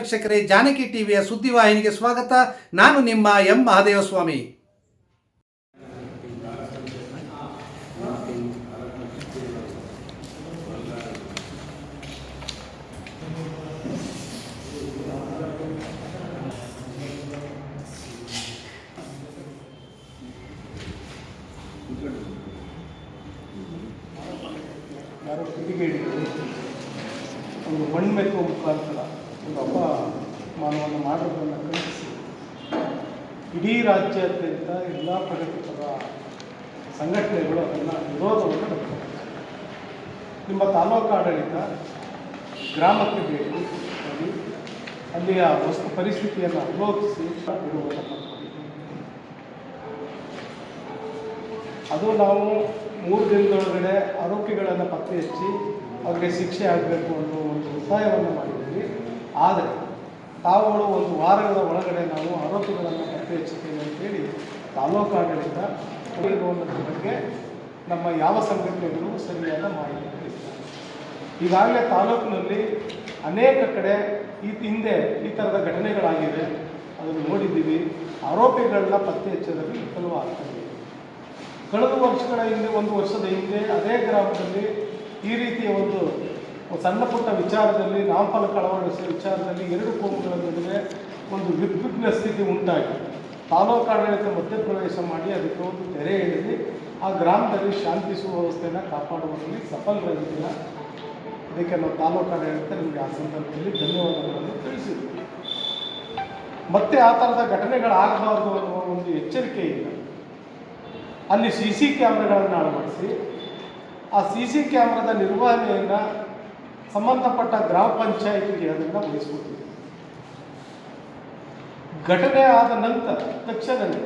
ವೀಕ್ಷಕರೇ ಜಾನಕಿ ಟಿವಿಯ ಸುದ್ದಿವಾಹಿನಿಗೆ ಸ್ವಾಗತ. ನಾನು ನಿಮ್ಮ ಎಂ. ಮಹಾದೇವಸ್ವಾಮಿ. ಒಂದು ಮಣ್ಣು ಮೆತ್ತುವ ಮುಖಾಂತರ ಒಂದು ಅಪಮಾನವನ್ನು ಮಾಡಿರೋದನ್ನು ಖಂಡಿಸಿ. ಇಡೀ ರಾಜ್ಯಾದ್ಯಂತ ಎಲ್ಲ ಪ್ರಗತಿಪರ ಸಂಘಟನೆಗಳು ಅದನ್ನು ವಿರೋಧವನ್ನು ನಡೆಸಿವೆ ನಿಮ್ಮ ತಾಲೂಕು ಆಡಳಿತ ಗ್ರಾಮಕ್ಕೆ ಭೇಟಿ ಮಾಡಿ ಅಲ್ಲಿಯ ವಸ್ತು ಪರಿಸ್ಥಿತಿಯನ್ನು ಅವಲೋಕಿಸಿ ಇರುವುದನ್ನು ಅದು ನಾವು ಮೂರು ದಿನದೊಳಗಡೆ ಆರೋಪಿಗಳನ್ನು ಪತ್ತೆ ಹಚ್ಚಿ ಅವರಿಗೆ ಶಿಕ್ಷೆ ಆಗಬೇಕು ಅನ್ನೋ ಒಂದು ಒತ್ತಾಯವನ್ನು ಮಾಡಿದ್ದೀವಿ. ಆದರೆ ತಾವುಗಳು ಒಂದು ವಾರಗಳ ಒಳಗಡೆ ನಾವು ಆರೋಪಿಗಳನ್ನು ಪತ್ತೆ ಹಚ್ಚುತ್ತೇವೆ ಅಂತೇಳಿ ತಾಲೂಕು ಆಡಳಿತ ಬಗ್ಗೆ ನಮ್ಮ ಯಾವ ಸಂಘಟನೆಗಳು ಸರಿಯಾದ ಮಾಹಿತಿ. ಈಗಾಗಲೇ ತಾಲೂಕಿನಲ್ಲಿ ಅನೇಕ ಕಡೆ ಈ ಹಿಂದೆ ಈ ಥರದ ಘಟನೆಗಳಾಗಿವೆ. ಅದನ್ನು ನೋಡಿದ್ದೀವಿ. ಆರೋಪಿಗಳನ್ನ ಪತ್ತೆ ಹಚ್ಚೋದಕ್ಕೆ ವಿಫಲವಾಗ್ತದೆ. ಕಳೆದ ವರ್ಷಗಳ ಹಿಂದೆ, ಒಂದು ವರ್ಷದ ಹಿಂದೆ ಅದೇ ಗ್ರಾಮದಲ್ಲಿ ಈ ರೀತಿಯ ಒಂದು ಸಣ್ಣ ಪುಟ್ಟ ವಿಚಾರದಲ್ಲಿ ನಾಮಫಲಕ ಅಳವಡಿಸುವ ವಿಚಾರದಲ್ಲಿ ಎರಡು ಕೋಮುಗಳ ನಡುವೆ ಒಂದು ವಿದ್ವಿಗ್ನ ಸ್ಥಿತಿ ಉಂಟಾಗಿ ತಾಲೂಕು ಆಡಳಿತ ಮಧ್ಯಪ್ರವೇಶ ಮಾಡಿ ಅದಕ್ಕೆ ಒಂದು ತೆರೆ ಎಳೆದು ಆ ಗ್ರಾಮದಲ್ಲಿ ಶಾಂತಿ ಸುವ್ಯವಸ್ಥೆಯನ್ನು ಕಾಪಾಡುವುದರಲ್ಲಿ ಸಫಲರಾಗಿಲ್ಲ ಅದಕ್ಕೆ ನಾವು ತಾಲೂಕು ಆಡಳಿತ ನಿಮಗೆ ಆ ಸಂದರ್ಭದಲ್ಲಿ ಧನ್ಯವಾದಗಳನ್ನು ತಿಳಿಸಿದ್ವಿ. ಮತ್ತೆ ಆ ಥರದ ಘಟನೆಗಳಾಗಬಾರ್ದು ಅನ್ನುವ ಒಂದು ಎಚ್ಚರಿಕೆ ಇಲ್ಲ. ಅಲ್ಲಿ ಸಿ ಸಿ ಕ್ಯಾಮ್ರಾಗಳನ್ನು ಅಳವಡಿಸಿ, ಆ ಸಿ ಸಿ ಕ್ಯಾಮ್ರಾದ ನಿರ್ವಹಣೆಯನ್ನು ಸಂಬಂಧಪಟ್ಟ ಗ್ರಾಮ ಪಂಚಾಯಿತಿಗೆ ಅದನ್ನು ವಹಿಸ್ಕೊಟ್ಟಿದೆ ಘಟನೆ ಆದ ನಂತರ, ತಕ್ಷಣವೇ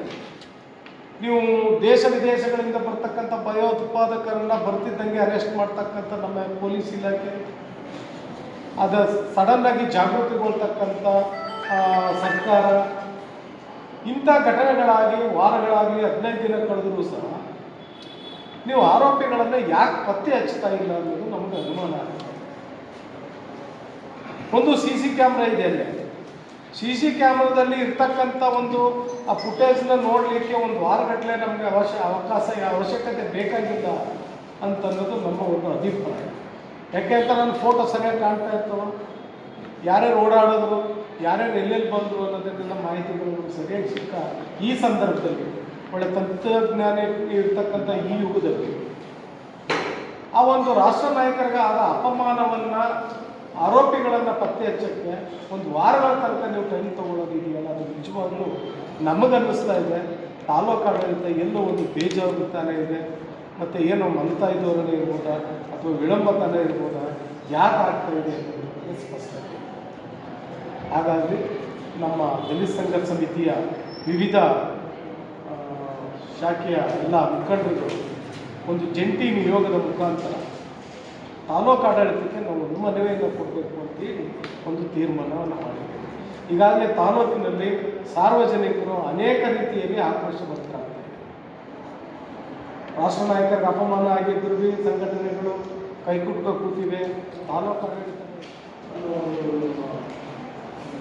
ನೀವು ದೇಶ ವಿದೇಶಗಳಿಂದ ಬರ್ತಕ್ಕಂಥ ಭಯೋತ್ಪಾದಕರನ್ನ ಬರ್ತಿದ್ದಂಗೆ ಅರೆಸ್ಟ್ ಮಾಡ್ತಕ್ಕಂಥ ನಮ್ಮ ಪೊಲೀಸ್ ಇಲಾಖೆ, ಅದ ಸಡನ್ ಆಗಿ ಜಾಗೃತಿಗೊಳ್ತಕ್ಕಂಥ ಸರ್ಕಾರ, ಇಂಥ ಘಟನೆಗಳಾಗಿ ವಾರಗಳಾಗಿ ಹದಿನೈದು ದಿನ ಕಳೆದರೂ ಸಹ ನೀವು ಆರೋಪಿಗಳನ್ನು ಯಾಕೆ ಪತ್ತೆ ಹಚ್ತಾ ಇಲ್ಲ ಅನ್ನೋದು ನಮಗೆ ಅನುಮಾನ ಆಗುತ್ತೆ ಒಂದು ಸಿ ಸಿ ಕ್ಯಾಮ್ರಾ ಇದೆ ಅಲ್ಲಿ. ಸಿ ಸಿ ಕ್ಯಾಮ್ರಾದಲ್ಲಿ ಇರ್ತಕ್ಕಂಥ ಒಂದು, ಆ ಫುಟೇಜ್ನ ನೋಡಲಿಕ್ಕೆ ಒಂದು ವಾರಗಟ್ಟಲೆ ನಮಗೆ ಅವಶ್ಯ, ಅವಕಾಶ, ಅವಶ್ಯಕತೆ ಬೇಕಾಗಿಲ್ಲ ಅಂತ ಅನ್ನೋದು ನಮ್ಮ ಒಂದು ಅಭಿಪ್ರಾಯ. ಯಾಕೆ ಅಂತ ನನ್ನ ಫೋಟೋ ಸರಿಯಾಗಿ ಕಾಣ್ತಾ ಇರ್ತವ ಯಾರ್ಯಾರು ಓಡಾಡಿದ್ರು, ಯಾರ್ಯಾರು ಎಲ್ಲೆಲ್ಲಿ ಬಂದರು ಅನ್ನೋದನ್ನೆಲ್ಲ ಮಾಹಿತಿಗಳು ಸರಿಯಾಗಿ ಸಿಕ್ಕ ಈ ಸಂದರ್ಭದಲ್ಲಿ, ಒಳ್ಳೆ ತಂತ್ರಜ್ಞಾನ ಇರ್ತಕ್ಕಂಥ ಈ ಯುಗದಲ್ಲಿ. ಆ ಒಂದು ರಾಷ್ಟ್ರ ನಾಯಕರಿಗೆ ಆದ ಅಪಮಾನವನ್ನು ಆರೋಪಿಗಳನ್ನು ಪತ್ತೆ ಹಚ್ಚಕ್ಕೆ ಒಂದು ವಾರಗಳ ತನಕ ನೀವು ಟೈಮ್ ತೊಗೊಳ್ಳೋದು ಇದೆಯಲ್ಲ? ಅದು ನಿಜವಾಗ್ಲೂ ನಮಗನ್ನಿಸ್ತಾ ಇದೆ. ತಾಲೂಕು ಆಡಳಿತ ಎಲ್ಲೋ ಒಂದು ಬೇಜವಾಬ್ದಾರಿ ಇದೆ. ಮತ್ತು ಏನೋ ಮಮತಾ ಇದ್ದವರೇ ಇರ್ಬೋದಾ? ಅಥವಾ ವಿಳಂಬತನ ಇರ್ಬೋದಾ? ಯಾಕೆ ಆಗ್ತಾ ಇದೆ ಅನ್ನೋದು ಸ್ಪಷ್ಟ. ಹಾಗಾಗಿ ನಮ್ಮ ದಲಿತ ಸಂಘ ಸಮಿತಿಯ ವಿವಿಧ ಶಾಖೆಯ ಎಲ್ಲ ಮುಖಂಡರು ಒಂದು ಜಂಟಿ ನಿಯೋಗದ ಮುಖಾಂತರ ತಾಲೂಕು ಆಡಳಿತಕ್ಕೆ ನಾವು ನಿಮ್ಮ ಮನವಿಯನ್ನು ಕೊಡಬೇಕು ಅಂತೇಳಿ ಒಂದು ತೀರ್ಮಾನವನ್ನು ಮಾಡಿದ್ದೇವೆ ಈಗಾಗಲೇ ತಾಲೂಕಿನಲ್ಲಿ ಸಾರ್ವಜನಿಕರು ಅನೇಕ ರೀತಿಯಲ್ಲಿ ಆಕ್ರೋಶ ಬರ್ತಾರೆ ರಾಷ್ಟ್ರ ನಾಯಕರಿಗೆ ಅಪಮಾನ ಆಗಿದ್ದರೂ ಭೀ ಸಂಘಟನೆಗಳು ಕೈಕುಟ್ಕ ಕೂತಿವೆ. ತಾಲೂಕು ಆಡಳಿತ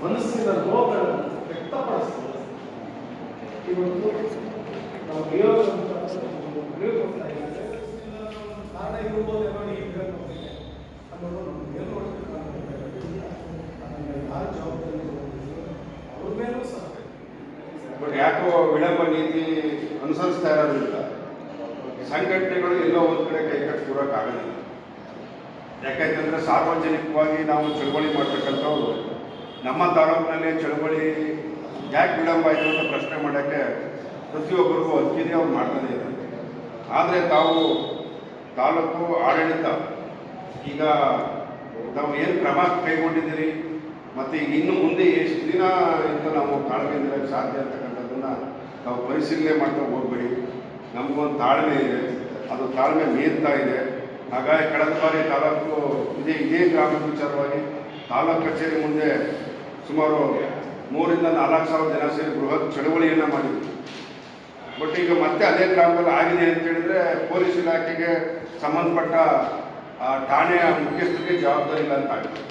ಮನಸ್ಸಿನ ನೋವುಗಳನ್ನು ವ್ಯಕ್ತಪಡಿಸ್ತದೆ ಇವತ್ತು ನಾವು ಅಂತ. ಕಾರಣ ಇರ್ಬೋದೇನೋ ಈ ವಿಧಗಳಿಗೆ ಅನ್ನೋದು ನಮ್ಗೆ ಏನು ಯಾರು ಜವಾಬ್ದಾರಿ ಅವ್ರ ಮೇಲೂ ಸಹ ಬಟ್ ಯಾಕೋ ವಿಳಂಬ ನೀತಿ ಅನುಸರಿಸ್ತಾ ಇರೋದ್ರಿಂದ ಸಂಘಟನೆಗಳು ಎಲ್ಲೋ ಒಂದು ಕಡೆ ಕೈ ಕಟ್ಟಿ ಕೂರೋಕ್ಕಾಗಲಿಲ್ಲ ಯಾಕಂತಂದ್ರೆ ಸಾರ್ವಜನಿಕವಾಗಿ ನಾವು ಚಳವಳಿ ಮಾಡ್ತಕ್ಕಂಥವ್ರು, ನಮ್ಮ ತಾಲೂಕಿನಲ್ಲಿ ಚಳವಳಿ ಯಾಕೆ ವಿಳಂಬ ಆಯಿತು ಅಂತ ಪ್ರಶ್ನೆ ಮಾಡೋಕ್ಕೆ ಪ್ರತಿಯೊಬ್ಬರಿಗೂ ಅದ್ಕಿದೆ ಅವ್ರು ಮಾಡ್ತಾನೆ ಇದ್ದಾರೆ. ಆದರೆ ತಾವು ತಾಲೂಕು ಆಡಳಿತ ಈಗ ನಾವು ಏನು ಕ್ರಮ ಕೈಗೊಂಡಿದ್ದೀರಿ? ಮತ್ತು ಈಗ ಇನ್ನು ಮುಂದೆ ಎಷ್ಟು ದಿನ ಇಂತ ನಾವು ತಾಳ್ಮೆಯಿಂದಿರಕ್ಕೆ ಸಾಧ್ಯ ಅಂತಕ್ಕಂಥದ್ದನ್ನು ನಾವು ಪರಿಶೀಲನೆ ಮಾಡ್ತಾ ಹೋಗ್ಬೇಡಿ. ನಮಗೊಂದು ತಾಳ್ಮೆ ಇದೆ. ಅದು ತಾಳ್ಮೆ ಮೀರ್ತಾ ಇದೆ. ಹಾಗಾಗಿ ಕಳೆದ ಬಾರಿ ತಾಲೂಕು ಇದೇ ಇದೇ ಗ್ರಾಮದ ವಿಚಾರವಾಗಿ ತಾಲೂಕು ಕಚೇರಿ ಮುಂದೆ ಸುಮಾರು ಮೂರಿಂದ ನಾಲ್ಕು ಸಾವಿರ ಜನ ಸೇರಿ ಬೃಹತ್ ಚಳವಳಿಯನ್ನು ಮಾಡಿದ್ವಿ. ಬಟ್ ಈಗ ಮತ್ತೆ ಅದೇ ಗ್ರಾಮದಲ್ಲಿ ಆಗಿದೆ ಅಂತ ಹೇಳಿದ್ರೆ ಪೊಲೀಸ್ ಇಲಾಖೆಗೆ ಸಂಬಂಧಪಟ್ಟ ಠಾಣೆಯ ಮುಖ್ಯಸ್ಥರಿಗೆ ಜವಾಬ್ದಾರಿ ಇಲ್ಲ ಅಂತ ಆಗುತ್ತೆ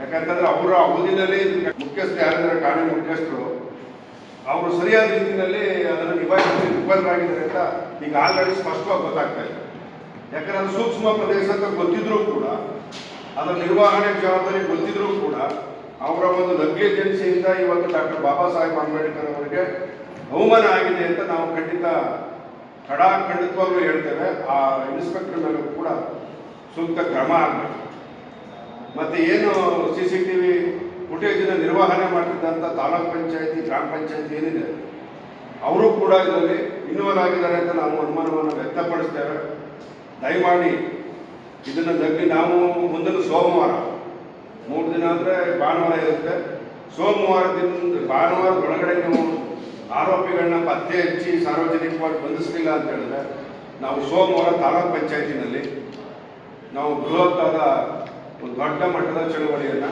ಯಾಕಂತಂದ್ರೆ ಅವರ ಅವಧಿನಲ್ಲಿ ಮುಖ್ಯಸ್ಥ ಯಾರಂದ್ರೆ ಠಾಣೆ ಮುಖ್ಯಸ್ಥರು, ಅವರು ಸರಿಯಾದ ರೀತಿಯಲ್ಲಿ ಅದನ್ನು ನಿಭಾಯಿಸಲು ವಿಫಲರಾಗಿದ್ದಾರೆ ಅಂತ ಈಗ ಆಲ್ರೆಡಿ ಸ್ಪಷ್ಟವಾಗಿ ಗೊತ್ತಾಗ್ತಾ ಇದೆ. ಯಾಕಂದ್ರೆ ಅದು ಸೂಕ್ಷ್ಮ ಪ್ರದೇಶ ಅಂತ ಗೊತ್ತಿದ್ರೂ ಕೂಡ, ಅದರ ನಿರ್ವಹಣೆ ಜವಾಬ್ದಾರಿ ಗೊತ್ತಿದ್ರೂ ಕೂಡ, ಅವರ ಒಂದು ನೆಗ್ಲಿಜೆನ್ಸಿಯಿಂದ ಇವತ್ತು ಡಾಕ್ಟರ್ ಬಾಬಾ ಸಾಹೇಬ್ ಅಂಬೇಡ್ಕರ್ ಅವರಿಗೆ ಅವಮಾನ ಆಗಿದೆ ಅಂತ ನಾವು ಖಂಡಿತ ಖಡಾಖಂಡಿತವಾಗ್ಲೂ ಹೇಳ್ತೇವೆ. ಆ ಇನ್ಸ್ಪೆಕ್ಟರ್ ಮೇಲೂ ಕೂಡ ಸೂಕ್ತ ಕ್ರಮ ಆಗಬೇಕು. ಮತ್ತೆ ಏನು ಸಿ ಸಿ ಟಿ ವಿ ಫುಟೇಜಿನ ನಿರ್ವಹಣೆ ಮಾಡ್ತಿದ್ದಂಥ ತಾಲೂಕ್ ಪಂಚಾಯತಿ, ಗ್ರಾಮ ಪಂಚಾಯತಿ ಏನಿದೆ, ಅವರು ಕೂಡ ಇದರಲ್ಲಿ ಇನ್ವಾಲ್ವ್ ಆಗಿದ್ದಾರೆ ಅಂತ ನಾವು ಅನುಮಾನವನ್ನು ವ್ಯಕ್ತಪಡಿಸ್ತೇವೆ. ದಯಮಾಡಿ ಇದನ್ನು ತಗ್ಗಿ ನಾವು ಮುಂದಿನ ಸೋಮವಾರ, ಮೂರು ದಿನ ಅಂದರೆ ಭಾನುವಾರ ಇರುತ್ತೆ. ಸೋಮವಾರದಿಂದ ಭಾನುವಾರದೊಳಗಡೆ ನೀವು ಆರೋಪಿಗಳನ್ನ ಪತ್ತೆ ಹಚ್ಚಿ ಸಾರ್ವಜನಿಕವಾಗಿ ಬಂಧಿಸಲಿಲ್ಲ ಅಂತ ಹೇಳಿದ್ರೆ, ನಾವು ಸೋಮವಾರ ತಾಲೂಕ್ ಪಂಚಾಯತಿನಲ್ಲಿ ನಾವು ಬೃಹತ್ತಾದ ಒಂದು ದೊಡ್ಡ ಮಟ್ಟದ ಚಳುವಳಿಯನ್ನು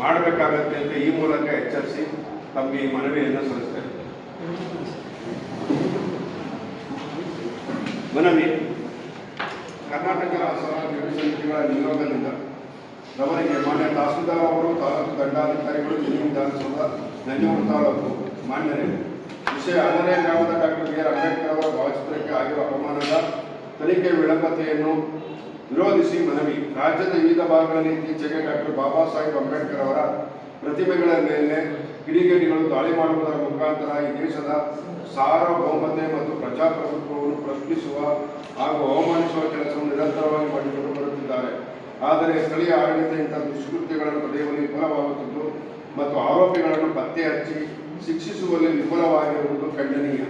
ಮಾಡಬೇಕಾಗತ್ತೆ ಅಂತ ಈ ಮೂಲಕ ಎಚ್ಚರಿಸಿ ತಮ್ಮ ಈ ಮನವಿಯನ್ನು ಸಲ್ಲಿಸ್ತೇವೆ ಮನವಿ ಕರ್ನಾಟಕ ರಾಜ್ಯ ಸಮಿತಿಗಳ ನಿಯೋಗದಿಂದ ರವರಿಗೆ ಮಾನ್ಯ ತಹಸೀಲ್ದಾರ್ ಅವರು, ತಾಲೂಕು ದಂಡಾಧಿಕಾರಿಗಳು, ಜಿಲ್ಲೆ ವಿಧಾನಸೌಧ ನಂಜೂರು ತಾಲೂಕು ಮಾನ್ಯರೇ. ವಿಷಯ ಹನ್ನನೇ ಗ್ರಾಮದ ಡಾಕ್ಟರ್ ಬಿ ಆರ್ ಅಂಬೇಡ್ಕರ್ ಅವರ ಭಾವಚಿತ್ರಕ್ಕೆ ಆಗಿರುವ ಅಪಮಾನದ ತನಿಖೆ ವಿಳಂಬತೆಯನ್ನು ವಿರೋಧಿಸಿ ಮನವಿ. ರಾಜ್ಯದ ವಿವಿಧ ಭಾಗಗಳಲ್ಲಿ ಇತ್ತೀಚೆಗೆ ಡಾಕ್ಟರ್ ಬಾಬಾ ಸಾಹೇಬ್ ಅಂಬೇಡ್ಕರ್ ಅವರ ಪ್ರತಿಮೆಗಳ ಮೇಲೆ ಕಿಡಿಗೇಡಿಗಳು ದಾಳಿ ಮಾಡುವುದರ ಮುಖಾಂತರ ಈ ದೇಶದ ಸಾರ್ವಭೌಮತೆ ಮತ್ತು ಪ್ರಜಾಪ್ರಭುತ್ವವನ್ನು ಪ್ರಶ್ನಿಸುವ ಹಾಗೂ ಅವಮಾನಿಸುವ ಕೆಲಸವನ್ನು ನಿರಂತರವಾಗಿ ಮಾಡಿಕೊಂಡು ಬರುತ್ತಿದ್ದಾರೆ. ಆದರೆ ಸ್ಥಳೀಯ ಆಡಳಿತ ಇಂತಹ ದುಷ್ಕೃತ್ಯಗಳನ್ನು ತಡೆಯುವಲ್ಲಿ ವಿಫಲವಾಗುತ್ತಿದ್ದು ಮತ್ತು ಆರೋಪಿಗಳನ್ನು ಪತ್ತೆ ಹಚ್ಚಿ ಶಿಕ್ಷಿಸುವಲ್ಲಿ ವಿಫಲವಾಗಿರುವುದು ಖಂಡನೀಯ.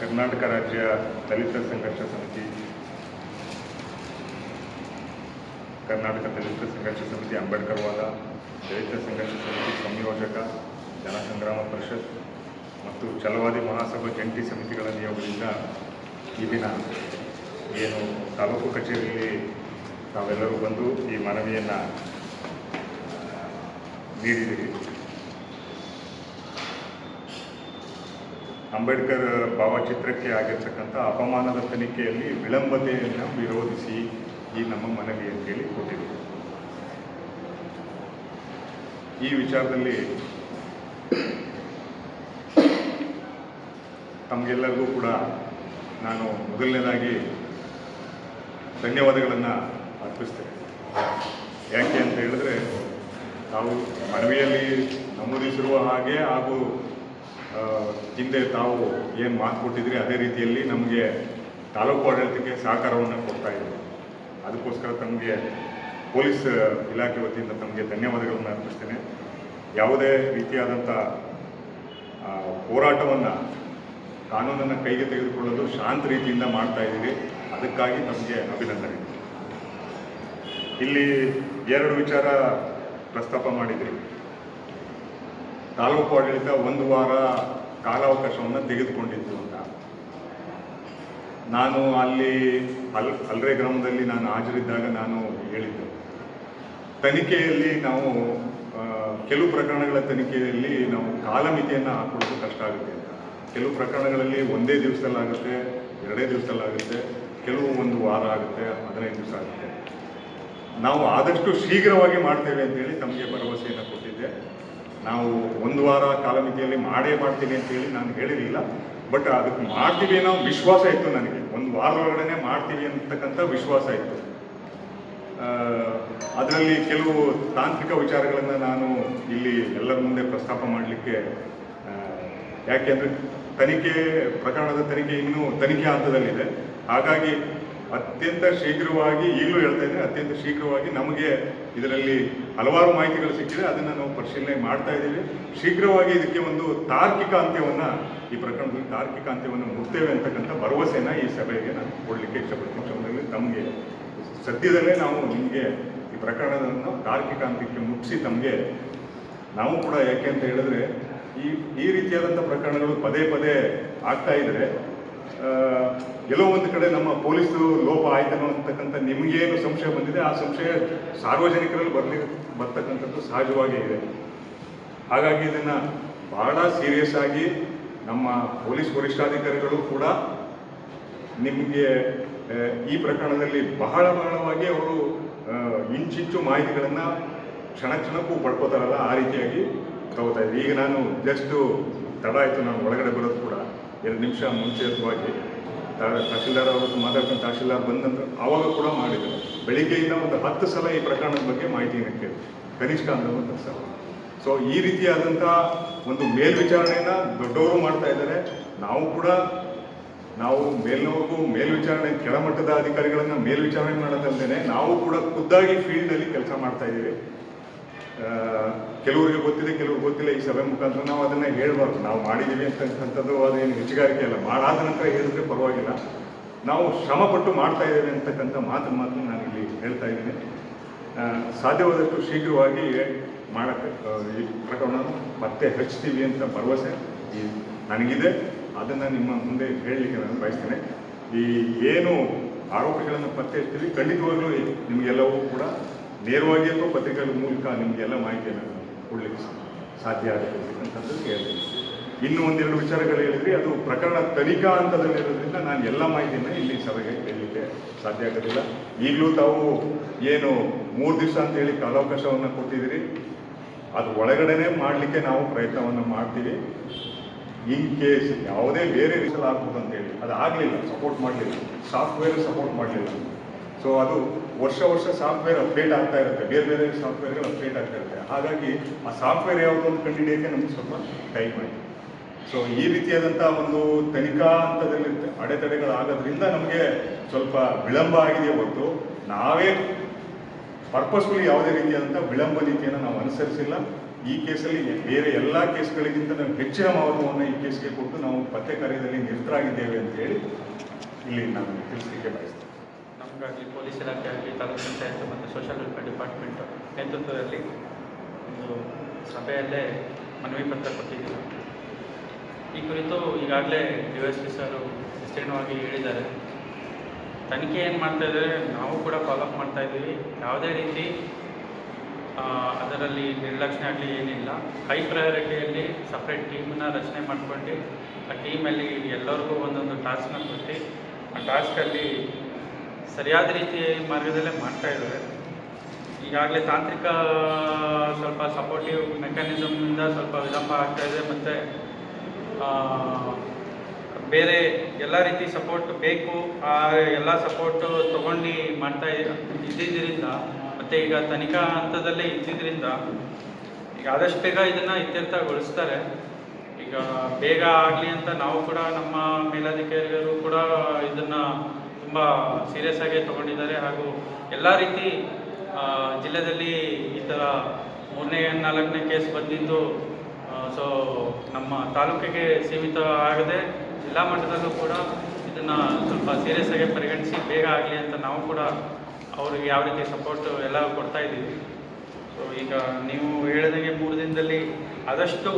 ಕರ್ನಾಟಕ ರಾಜ್ಯ ದಲಿತ ಸಂಘರ್ಷ ಸಮಿತಿ, ಕರ್ನಾಟಕ ದಲಿತ ಸಂಘರ್ಷ ಸಮಿತಿ ಅಂಬೇಡ್ಕರ್ ವಾದ ದಲಿತ ಸಂಘರ್ಷ ಸಮಿತಿ ಸಂಯೋಜಕ, ಜನಸಂಗ್ರಾಮ ಪರಿಷತ್ ಮತ್ತು ಛಲವಾದಿ ಮಹಾಸಭಾ ಜಂಟಿ ಸಮಿತಿಗಳ ನಿಯೋಗದಿಂದ ಈ ದಿನ ಏನು ತಾಲೂಕು ಕಚೇರಿಯಲ್ಲಿ ತಾವೆಲ್ಲರೂ ಬಂದು ಈ ಮನವಿಯನ್ನು ನೀಡಿದ್ದೀರಿ ಅಂಬೇಡ್ಕರ್ ಭಾವಚಿತ್ರಕ್ಕೆ ಆಗಿರ್ತಕ್ಕಂಥ ಅಪಮಾನದ ತನಿಖೆಯಲ್ಲಿ ವಿಳಂಬತೆಯನ್ನು ವಿರೋಧಿಸಿ ಈ ನಮ್ಮ ಮನವಿ ಅಂತೇಳಿ ಕೊಟ್ಟಿದೆ ಈ ವಿಚಾರದಲ್ಲಿ ತಮಗೆಲ್ಲರಿಗೂ ಕೂಡ ನಾನು ಮೊದಲನೇದಾಗಿ ಧನ್ಯವಾದಗಳನ್ನು ಅರ್ಪಿಸ್ತೇನೆ ಯಾಕೆ ಅಂತ ಹೇಳಿದ್ರೆ ತಾವು ಮನವಿಯಲ್ಲಿ ನಮೂದಿಸಿರುವ ಹಾಗೆ ಹಾಗೂ ಹಿಂದೆ ತಾವು ಏನು ಮಾತು ಕೊಟ್ಟಿದ್ರಿ ಅದೇ ರೀತಿಯಲ್ಲಿ ನಮಗೆ ತಾಲೂಕು ಆಡಳಿತಕ್ಕೆ ಸಹಕಾರವನ್ನು ಕೊಡ್ತಾ ಇದ್ದೀವಿ ಅದಕ್ಕೋಸ್ಕರ ತಮಗೆ ಪೊಲೀಸ್ ಇಲಾಖೆ ವತಿಯಿಂದ ತಮಗೆ ಧನ್ಯವಾದಗಳನ್ನು ಅರ್ಪಿಸ್ತೇನೆ. ಯಾವುದೇ ರೀತಿಯಾದಂಥ ಹೋರಾಟವನ್ನು ಕಾನೂನನ್ನು ಕೈಗೆ ತೆಗೆದುಕೊಳ್ಳಲು ಶಾಂತ ರೀತಿಯಿಂದ ಮಾಡ್ತಾ ಇದ್ದೀವಿ ಅದಕ್ಕಾಗಿ ನಮಗೆ ಅಭಿನಂದನೆ ಇಲ್ಲಿ ಎರಡು ವಿಚಾರ ಪ್ರಸ್ತಾಪ ಮಾಡಿದ್ರಿ. ತಾಲೂಕು ಆಡಳಿತ ಒಂದು ವಾರ ಕಾಲಾವಕಾಶವನ್ನು ತೆಗೆದುಕೊಂಡಿದ್ದು ಅಂತ. ನಾನು ಅಲ್ಲಿ ಅಲ್, ಅಲ್ರೆ ಗ್ರಾಮದಲ್ಲಿ ನಾನು ಹಾಜರಿದ್ದಾಗ ನಾನು ಹೇಳಿದ್ದೆ. ತನಿಖೆಯಲ್ಲಿ ನಾವು ಕೆಲವು ಪ್ರಕರಣಗಳ ತನಿಖೆಯಲ್ಲಿ ನಾವು ಕಾಲಮಿತಿಯನ್ನು ಹಾಕೊಳ್ಳೋದು ಕಷ್ಟ ಆಗುತ್ತೆ ಅಂತ. ಕೆಲವು ಪ್ರಕರಣಗಳಲ್ಲಿ ಒಂದೇ ದಿವಸದಲ್ಲಾಗುತ್ತೆ, ಎರಡೇ ದಿವಸದಲ್ಲಾಗುತ್ತೆ, ಕೆಲವು ಒಂದು ವಾರ ಆಗುತ್ತೆ, ಹದಿನೈದು ದಿವಸ ಆಗುತ್ತೆ. ನಾವು ಆದಷ್ಟು ಶೀಘ್ರವಾಗಿ ಮಾಡ್ತೇವೆ ಅಂತೇಳಿ ತಮಗೆ ಭರವಸೆಯನ್ನು ಕೊಟ್ಟಿದ್ದೆ. ನಾವು ಒಂದು ವಾರ ಕಾಲಮಿತಿಯಲ್ಲಿ ಮಾಡೇ ಮಾಡ್ತೀನಿ ಅಂತೇಳಿ ನಾನು ಹೇಳಿರಲಿಲ್ಲ. ಬಟ್ ಅದಕ್ಕೆ ಮಾಡ್ತೀವಿ ಅನ್ನೋ ವಿಶ್ವಾಸ ಇತ್ತು ನನಗೆ. ಒಂದು ವಾರದೊಳಗಡೆ ಮಾಡ್ತೀವಿ ಅಂತಕ್ಕಂಥ ವಿಶ್ವಾಸ ಇತ್ತು. ಅದರಲ್ಲಿ ಕೆಲವು ತಾಂತ್ರಿಕ ವಿಚಾರಗಳನ್ನು ನಾನು ಇಲ್ಲಿ ಎಲ್ಲರ ಮುಂದೆ ಪ್ರಸ್ತಾಪ ಮಾಡಲಿಕ್ಕೆ ಯಾಕೆಂದರೆ ತನಿಖೆ ಪ್ರಕರಣದ ತನಿಖೆ ಇನ್ನೂ ತನಿಖೆ ಹಂತದಲ್ಲಿದೆ. ಹಾಗಾಗಿ ಅತ್ಯಂತ ಶೀಘ್ರವಾಗಿ ಈಗಲೂ ಹೇಳ್ತಾ ಇದ್ದೀನಿ ಅತ್ಯಂತ ಶೀಘ್ರವಾಗಿ ನಮಗೆ ಇದರಲ್ಲಿ ಹಲವಾರು ಮಾಹಿತಿಗಳು ಸಿಕ್ಕಿದೆ. ಅದನ್ನು ನಾವು ಪರಿಶೀಲನೆ ಮಾಡ್ತಾ ಇದ್ದೀವಿ. ಶೀಘ್ರವಾಗಿ ಇದಕ್ಕೆ ಒಂದು ತಾರ್ಕಿಕ ಅಂತ್ಯವನ್ನು ಈ ಪ್ರಕರಣದಲ್ಲಿ ತಾರ್ಕಿಕ ಅಂತ್ಯವನ್ನು ಮುಟ್ತೇವೆ ಅಂತಕ್ಕಂಥ ಭರವಸೆನ ಈ ಸಭೆಗೆ ನಾನು ಕೊಡಲಿಕ್ಕೆ ಇಷ್ಟಪಡ್ತೀನಿ. ಸಮಯದಲ್ಲಿ ತಮಗೆ ಸದ್ಯದಲ್ಲೇ ನಾವು ನಿಮಗೆ ಈ ಪ್ರಕರಣವನ್ನು ತಾರ್ಕಿಕ ಅಂತ್ಯಕ್ಕೆ ಮುಟ್ಟಿಸಿ ತಮಗೆ ನಾವು ಕೂಡ ಯಾಕೆ ಅಂತ ಹೇಳಿದ್ರೆ ಈ ಈ ರೀತಿಯಾದಂಥ ಪ್ರಕರಣಗಳು ಪದೇ ಪದೇ ಆಗ್ತಾ ಇದ್ರೆ ಆ, ಎಲ್ಲೋ ಒಂದು ಕಡೆ ನಮ್ಮ ಪೊಲೀಸರು ಲೋಪ ಆಯ್ತನೋ ಅಂತಕ್ಕಂಥ ನಿಮಗೇನು ಸಂಶಯ ಬಂದಿದೆ, ಆ ಸಂಶಯ ಸಾರ್ವಜನಿಕರಲ್ಲಿ ಬರಲಿ ಬರ್ತಕ್ಕಂಥದ್ದು ಸಹಜವಾಗೇ ಇದೆ. ಹಾಗಾಗಿ ಇದನ್ನು ಬಹಳ ಸೀರಿಯಸ್ ಆಗಿ ನಮ್ಮ ಪೊಲೀಸ್ ವರಿಷ್ಠಾಧಿಕಾರಿಗಳು ಕೂಡ ನಿಮಗೆ ಈ ಪ್ರಕರಣದಲ್ಲಿ ಬಹಳ ಬಹಳವಾಗಿ ಅವರು ಇಂಚಿಂಚು ಮಾಹಿತಿಗಳನ್ನು ಕ್ಷಣ ಕ್ಷಣಕ್ಕೂ ಪಡ್ಕೋತಾರಲ್ಲ, ಆ ರೀತಿಯಾಗಿ ತಗೋತಾ ಇದ್ದೀವಿ ಈಗ ನಾನು ಜಸ್ಟು ತಡ ಆಯಿತು, ನಾನು ಒಳಗಡೆ ಬರೋದು ಕೂಡ. ಎರಡು ನಿಮಿಷ ಮುಂಚಿತವಾಗಿ ಇರುವಾಗಿ ತಹಶೀಲ್ದಾರ್ ಅವರು ಮಾತಾಡ್ಕೊಂಡು ತಹಶೀಲ್ದಾರ್ ಬಂದಂತ ಆವಾಗ ಕೂಡ ಮಾಡಿದ್ರು. ಬೆಳಿಗ್ಗೆಯಿಂದ ಒಂದು ಹತ್ತು ಸಲ ಈ ಪ್ರಕರಣದ ಬಗ್ಗೆ ಮಾಹಿತಿಯನ್ನು ಕೇಳಿ ಕನಿಷ್ಠ ಅಂದ್ರೆ ಒಂದು ಸಲ. ಸೊ ಈ ರೀತಿಯಾದಂಥ ಒಂದು ಮೇಲ್ವಿಚಾರಣೆಯನ್ನು ದೊಡ್ಡವರು ಮಾಡ್ತಾ ಇದ್ದಾರೆ. ನಾವು ಕೂಡ ನಾವು ಮೇಲ್ನವರೆಗೂ ಮೇಲ್ವಿಚಾರಣೆ ಕೆಳಮಟ್ಟದ ಅಧಿಕಾರಿಗಳನ್ನು ಮೇಲ್ವಿಚಾರಣೆ ಮಾಡೋದಲ್ಲದೆ ನಾವು ಕೂಡ ಖುದ್ದಾಗಿ ಫೀಲ್ಡಲ್ಲಿ ಕೆಲಸ ಮಾಡ್ತಾ ಇದ್ದೀವಿ. ಕೆಲವರಿಗೆ ಗೊತ್ತಿದೆ, ಕೆಲವ್ರಿಗೆ ಗೊತ್ತಿಲ್ಲ. ಈ ಸಭೆ ಮುಖಾಂತರ ನಾವು ಅದನ್ನ ಹೇಳ್ಬಾರ್ದು. ನಾವು ಮಾಡಿದ್ದೀವಿ ಅಂತಕ್ಕಂಥದ್ದು ಅದೇನು ಹೆಚ್ಚುಗಾರಿಕೆ ಅಲ್ಲ. ಮಾಡಾದ ನಂತರ ಹೇಳಿದ್ರೆ ಪರವಾಗಿಲ್ಲ. ನಾವು ಶ್ರಮಪಟ್ಟು ಮಾಡ್ತಾ ಇದ್ದೇವೆ ಅಂತಕ್ಕಂಥ ಮಾತನ್ನು ಮಾತ್ರ ನಾನು ಇಲ್ಲಿ ಹೇಳ್ತಾ ಇದ್ದೀನಿ. ಸಾಧ್ಯವಾದಷ್ಟು ಶೀಘ್ರವಾಗಿ ಮಾಡಕ್ಕೆ ಈ ಪ್ರಕರಣ ಮತ್ತೆ ಹಚ್ತೀವಿ ಅಂತ ಭರವಸೆ ಈ ನನಗಿದೆ. ಅದನ್ನು ನಿಮ್ಮ ಮುಂದೆ ಹೇಳಲಿಕ್ಕೆ ನಾನು ಬಯಸ್ತೇನೆ. ಈ ಏನು ಆರೋಪಿಗಳನ್ನು ಪತ್ತೆ ಹಚ್ತೀವಿ, ಖಂಡಿತವಾಗ್ಲೂ ನಿಮಗೆಲ್ಲವೂ ಕೂಡ ನೇರವಾಗಿ ಅಥವಾ ಪತ್ರಿಕೆಗಳ ಮೂಲಕ ನಿಮಗೆಲ್ಲ ಮಾಹಿತಿಯನ್ನು ಕೊಡಲಿಕ್ಕೆ ಸಾಧ್ಯ ಆಗುತ್ತೆ ಅಂತಂದ್ರೆ ಹೇಳ್ತೀನಿ. ಇನ್ನು ಒಂದೆರಡು ವಿಚಾರಗಳು ಹೇಳಿದ್ರಿ, ಅದು ಪ್ರಕರಣ ತನಿಖಾ ಹಂತದಲ್ಲಿರೋದ್ರಿಂದ ನಾನು ಎಲ್ಲ ಮಾಹಿತಿಯನ್ನು ಇಲ್ಲಿ ಸಭೆಗೆ ಹೇಳಲಿಕ್ಕೆ ಸಾಧ್ಯ ಆಗೋದಿಲ್ಲ. ಈಗಲೂ ತಾವು ಏನು ಮೂರು ದಿವಸ ಅಂತ ಹೇಳಿ ಕಾಲಾವಕಾಶವನ್ನು ಕೊಟ್ಟಿದ್ದೀರಿ. ಅದು ಒಳಗಡೆನೆ ಮಾಡಲಿಕ್ಕೆ ನಾವು ಪ್ರಯತ್ನವನ್ನು ಮಾಡ್ತೀವಿ. ಇನ್ ಕೇಸ್ ಯಾವುದೇ ಬೇರೆ ರೀತಿಯಲ್ಲಿ ಆಗ್ಬೋದು ಅಂತ ಹೇಳಿ. ಅದು ಆಗಲಿಲ್ಲ, ಸಪೋರ್ಟ್ ಮಾಡಲಿಲ್ಲ. ಸಾಫ್ಟ್ವೇರ್ ಸಪೋರ್ಟ್ ಮಾಡಲಿಲ್ಲ. ಸೊ ಅದು ವರ್ಷ ವರ್ಷ ಸಾಫ್ಟ್ವೇರ್ ಅಪ್ಡೇಟ್ ಆಗ್ತಾ ಇರುತ್ತೆ. ಬೇರೆ ಬೇರೆ ಸಾಫ್ಟ್ವೇರ್ಗಳು ಅಪ್ಡೇಟ್ ಆಗ್ತಾ ಇರುತ್ತೆ. ಹಾಗಾಗಿ ಆ ಸಾಫ್ಟ್ವೇರ್ ಯಾವುದು ಅಂತ ಕಂಡುಹಿಡಿಯೋಕ್ಕೆ ನಮ್ಗೆ ಸ್ವಲ್ಪ ಟೈಮ್ ಆಯಿತು ಸೊ ಈ ರೀತಿಯಾದಂಥ ಒಂದು ತನಿಖಾ ಹಂತದಲ್ಲಿ ಅಡೆತಡೆಗಳಾಗೋದ್ರಿಂದ ನಮಗೆ ಸ್ವಲ್ಪ ವಿಳಂಬ ಆಗಿದೆ ಹೊರತು ನಾವೇ ಪರ್ಪಸ್ಫುಲಿ ಯಾವುದೇ ರೀತಿಯಾದಂಥ ವಿಳಂಬ ನೀತಿಯನ್ನು ನಾವು ಅನುಸರಿಸಿಲ್ಲ. ಈ ಕೇಸಲ್ಲಿ ಬೇರೆ ಎಲ್ಲ ಕೇಸ್ಗಳಿಗಿಂತ ನಾವು ಹೆಚ್ಚಿನ ಮಹತ್ವವನ್ನು ಈ ಕೇಸ್ಗೆ ಕೊಟ್ಟು ನಾವು ಪತ್ತೆ ಕಾರ್ಯದಲ್ಲಿ ನಿರತರಾಗಿದ್ದೇವೆ ಅಂತ ಹೇಳಿ ಇಲ್ಲಿ ನಾನು ತಿಳಿಸಲಿಕ್ಕೆ ಬಯಸ್ತೇನೆ. ನಮಗಾಗಲಿ ಪೊಲೀಸ್ ಇಲಾಖೆ ಆಗಲಿ, ತಾಲೂಕು ಪಂಚಾಯತ್ ಮತ್ತು ಸೋಷಿಯಲ್ ವೆಲ್ಫೇರ್ ಡಿಪಾರ್ಟ್ಮೆಂಟ್ ನೇತೃತ್ವದಲ್ಲಿ ಒಂದು ಸಭೆಯಲ್ಲೇ ಮನವಿ ಪತ್ರ ಕೊಟ್ಟಿದ್ದೀವಿ. ಈ ಕುರಿತು ಈಗಾಗಲೇ ಡಿ ಎಸ್ ಪಿ ಸರು ವಿಸ್ತೀರ್ಣವಾಗಿ ಹೇಳಿದ್ದಾರೆ. ತನಿಖೆ ಏನು ಮಾಡ್ತಾ ಇದ್ದಾರೆ, ನಾವು ಕೂಡ ಫಾಲೋಅಪ್ ಮಾಡ್ತಾ ಇದ್ದೀವಿ. ಯಾವುದೇ ರೀತಿ ಅದರಲ್ಲಿ ನಿರ್ಲಕ್ಷ್ಯ ಆಗಲಿ ಏನಿಲ್ಲ. ಹೈ ಪ್ರಯಾರಿಟಿಯಲ್ಲಿ ಸಪ್ರೇಟ್ ಟೀಮನ್ನ ರಚನೆ ಮಾಡ್ಕೊಂಡು, ಆ ಟೀಮಲ್ಲಿ ಎಲ್ಲರಿಗೂ ಒಂದೊಂದು ಟಾಸ್ಕ್ನ ಕೊಟ್ಟು, ಆ ಟಾಸ್ಕಲ್ಲಿ ಸರಿಯಾದ ರೀತಿ ಮಾರ್ಗದಲ್ಲೇ ಮಾಡ್ತಾ ಇದ್ದಾರೆ. ಈಗಾಗಲೇ ತಾಂತ್ರಿಕ, ಸ್ವಲ್ಪ ಸಪೋರ್ಟಿವ್ ಮೆಕ್ಯಾನಿಸಮ್ನಿಂದ ಸ್ವಲ್ಪ ವಿಳಂಬ ಆಗ್ತಾ ಇದೆ ಮತ್ತು ಬೇರೆ ಎಲ್ಲ ರೀತಿ ಸಪೋರ್ಟ್ ಬೇಕು, ಆ ಎಲ್ಲ ಸಪೋರ್ಟು ತೊಗೊಂಡು ಮಾಡ್ತಾ ಇದ್ದಿದ್ದರಿಂದ ಮತ್ತು ಈಗ ತನಿಖಾ ಹಂತದಲ್ಲೇ ಇದ್ದಿದ್ದರಿಂದ ಈಗ ಆದಷ್ಟು ಬೇಗ ಇದನ್ನು ಇತ್ಯರ್ಥಗೊಳಿಸ್ತಾರೆ. ಈಗ ಬೇಗ ಆಗಲಿ ಅಂತ ನಾವು ಕೂಡ ನಮ್ಮ ಮೇಲಧಿಕಾರಿಗಳು ಕೂಡ ಇದನ್ನು ತುಂಬ ಸೀರಿಯಸ್ ಆಗಿ ತಗೊಂಡಿದ್ದಾರೆ ಹಾಗೂ ಎಲ್ಲ ರೀತಿ ಜಿಲ್ಲೆಯಲ್ಲಿ ಈ ಥರ ಮೂರನೇ ನಾಲ್ಕನೇ ಕೇಸ್ ಬಂದಿದ್ದು ಸೊ ನಮ್ಮ ತಾಲೂಕಿಗೆ ಸೀಮಿತ ಆಗದೆ ಜಿಲ್ಲಾ ಮಟ್ಟದಲ್ಲೂ ಕೂಡ ಇದನ್ನು ಸ್ವಲ್ಪ ಸೀರಿಯಸ್ ಆಗಿ ಪರಿಗಣಿಸಿ ಬೇಗ ಆಗಲಿ ಅಂತ ನಾವು ಕೂಡ ಅವ್ರಿಗೆ ಯಾವ ರೀತಿ ಸಪೋರ್ಟ್ ಎಲ್ಲ ಕೊಡ್ತಾ ಇದ್ದೀವಿ. ಸೊ ಈಗ ನೀವು ಹೇಳಿದಂಗೆ ಮೂರು ದಿನದಲ್ಲಿ ಆದಷ್ಟು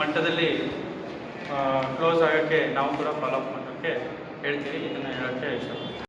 ಮಟ್ಟದಲ್ಲಿ ಕ್ಲೋಸ್ ಆಗೋಕ್ಕೆ ನಾವು ಕೂಡ ಫಾಲೋಅಪ್ ಮಾಡೋಕ್ಕೆ ಹೇಳ್ತೀವಿ ಇದನ್ನು ಹೇಳೋಕ್ಕೆ ಇಷ್ಟಪಡ್ತೀನಿ